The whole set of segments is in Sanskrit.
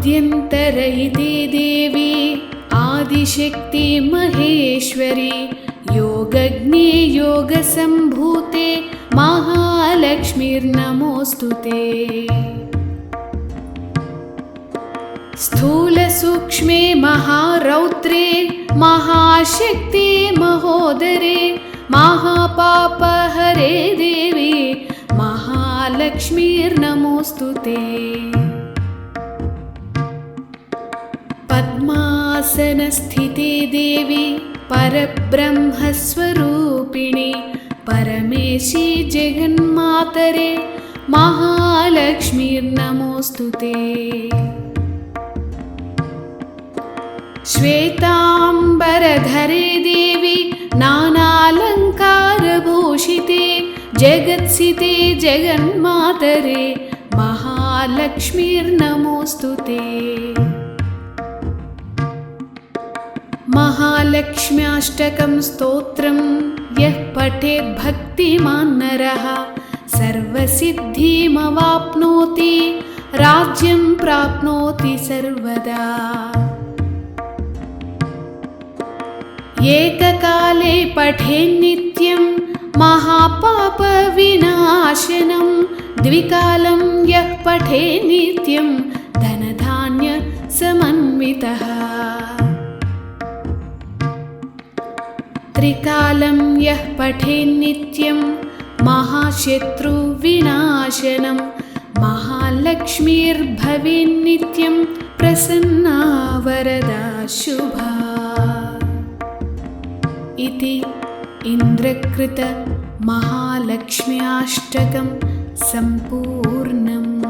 आद्यन्तरहिते देवी आदिशक्ति महेश्वरी योगज्ञे योगसम्भूते महालक्ष्मीर्नमोऽस्तु ते स्थूलसूक्ष्मे महारौद्रे महाशक्ति महोदरे महापापहरे देवी महालक्ष्मीर्नमोऽस्तु ते पद्मासनस्थिते देवी परब्रह्मस्वरूपिणि परमेशी जगन्मातरे महालक्ष्मीर्नमोऽस्तु ते। श्वेताम्बरधरे देवी नानालङ्कारभूषिते जगत्सिते जगन्मातरे महालक्ष्मीर्नमोऽस्तु ते महालक्ष्म्याष्टकं स्तोत्रं। यः पठेत् भक्तिमान् नरः सर्वसिद्धिमवाप्नोति राज्यं प्राप्नोति सर्वदा। एककाले पठेन्नित्यं महापापविनाशनं द्विकालं यः पठेन्नित्यं धनधान्यसमन्वितः त्रिकालं यः पठेन्नित्यं महाशत्रुविनाशनं महालक्ष्मीर्भवेन्नित्यं प्रसन्ना वरदा शुभा इति इन्द्रकृतमहालक्ष्म्याष्टकं सम्पूर्णम्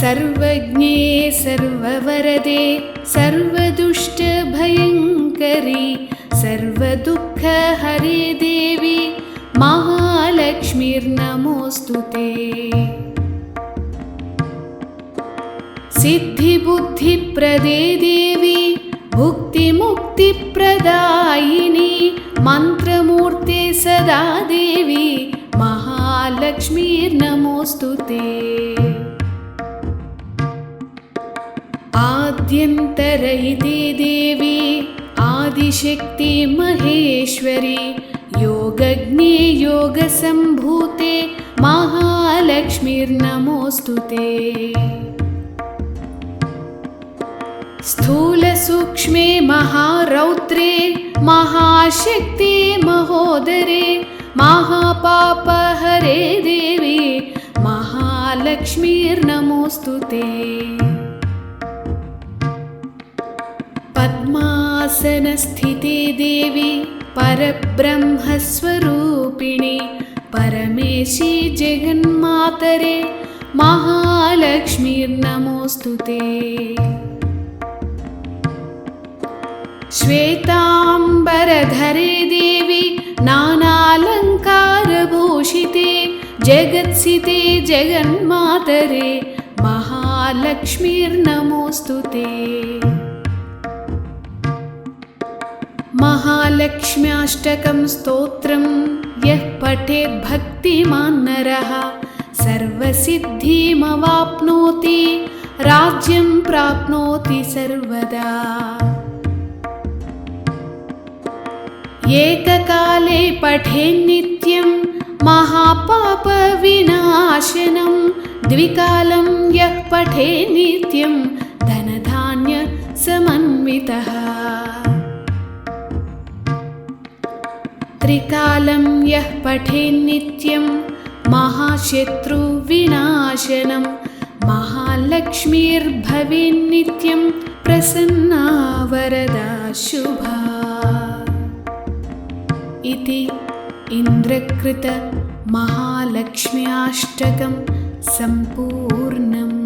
सर्वज्ञे सर्ववरदे सर्वदुष्टभयङ्करी सर्वदुःखहरे देवी महालक्ष्मीर्नमोऽस्तु ते। सिद्धिबुद्धिप्रदे देवी भुक्तिमुक्तिप्रदायिनी मन्त्रमूर्ते सदा देवी महालक्ष्मीर्नमोऽस्तु ते आद्यन्तरहिते देवी आदिशक्ति महेश्वरी योगज्ञे योगसम्भूते महालक्ष्मीर्नमोऽस्तु ते। स्थूलसूक्ष्मे महारौद्रे महाशक्ति महोदरे महापापहरे देवी महालक्ष्मीर्नमोऽस्तु ते परब्रह्मस्वरूपिणि परमेशी जगन्मातरे महालक्ष्मीर्नमोऽस्तु ते। श्वेताम्बरधरे देवी नानालङ्कारभूषिते जगत्सिते जगन्मातरे महालक्ष्मीर्नमोऽस्तु ते महालक्ष्म्याष्टकं स्तोत्रं। यः पठेत् भक्तिमान् नरः सर्वसिद्धिमवाप्नोति राज्यं प्राप्नोति सर्वदा। एककाले पठेन्नित्यं महापापविनाशनं द्विकालं यः पठेन्नित्यं धनधान्यसमन्वितः त्रिकालं यः पठेन्नित्यं महाशत्रुविनाशनं महालक्ष्मीर्भवेन्नित्यं प्रसन्ना वरदा शुभा इति इन्द्रकृतमहालक्ष्म्याष्टकं सम्पूर्णम्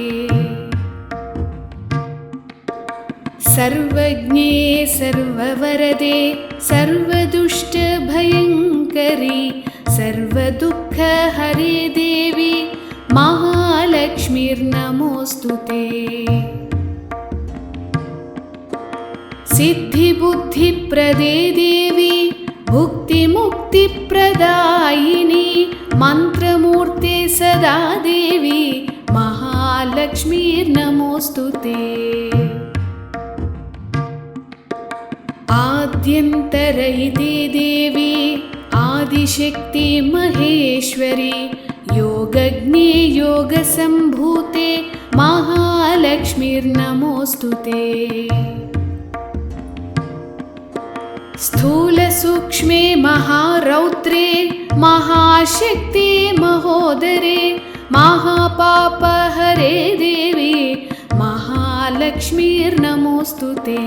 सर्वज्ञे सर्ववरदे सर्वदुष्टभयङ्करी सर्वदुःखहरे देवी महालक्ष्मीर्नमोऽस्तु ते। सिद्धिबुद्धिप्रदे देवी भुक्तिमुक्तिप्रदायिनी मन्त्रमूर्ते सदा देवी आद्यन्तरहिते देवी आदिशक्ति महेश्वरी योगज्ञे योगसम्भूते महालक्ष्मीर्नमोऽस्तु ते। स्थूलसूक्ष्मे महारौद्रे महाशक्ति महोदरे महापापहरे देवी महालक्ष्मीर्नमोऽस्तु ते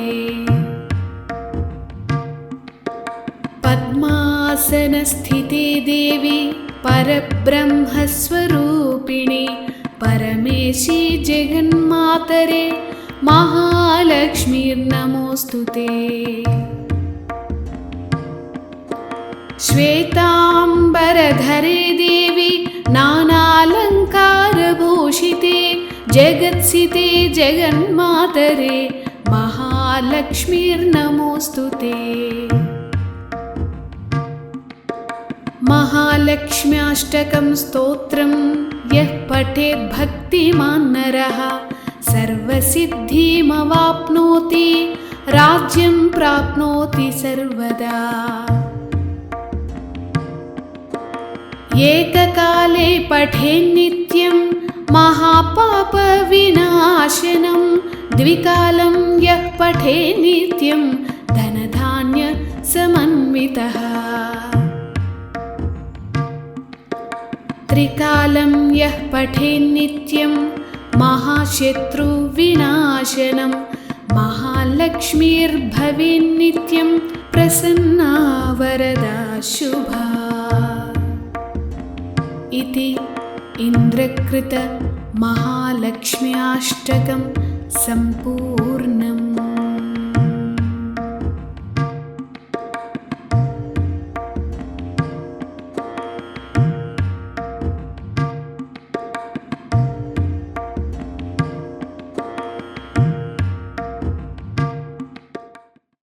परब्रह्मस्वरूपिणि परमेशी जगन्मातरे महालक्ष्मीर्नमोऽस्तु ते। श्वेताम्बरधरे देवी नानालङ्कारभूषिते जगत्सिते जगन्मातरे महालक्ष्मीर्नमोऽस्तु ते महालक्ष्म्याष्टकं स्तोत्रं। यः पठेत् भक्तिमान् नरः सर्वसिद्धिमवाप्नोति राज्यं प्राप्नोति सर्वदा। एककाले पठेन्नित्यं महापापविनाशनं द्विकालं यः पठेन्नित्यं धनधान्यसमन्वितः त्रिकालं यः पठेन्नित्यं महाशत्रुविनाशनं महालक्ष्मीर्भवेन्नित्यं प्रसन्ना वरदा शुभा इति इन्द्रकृतमहालक्ष्म्याष्टकं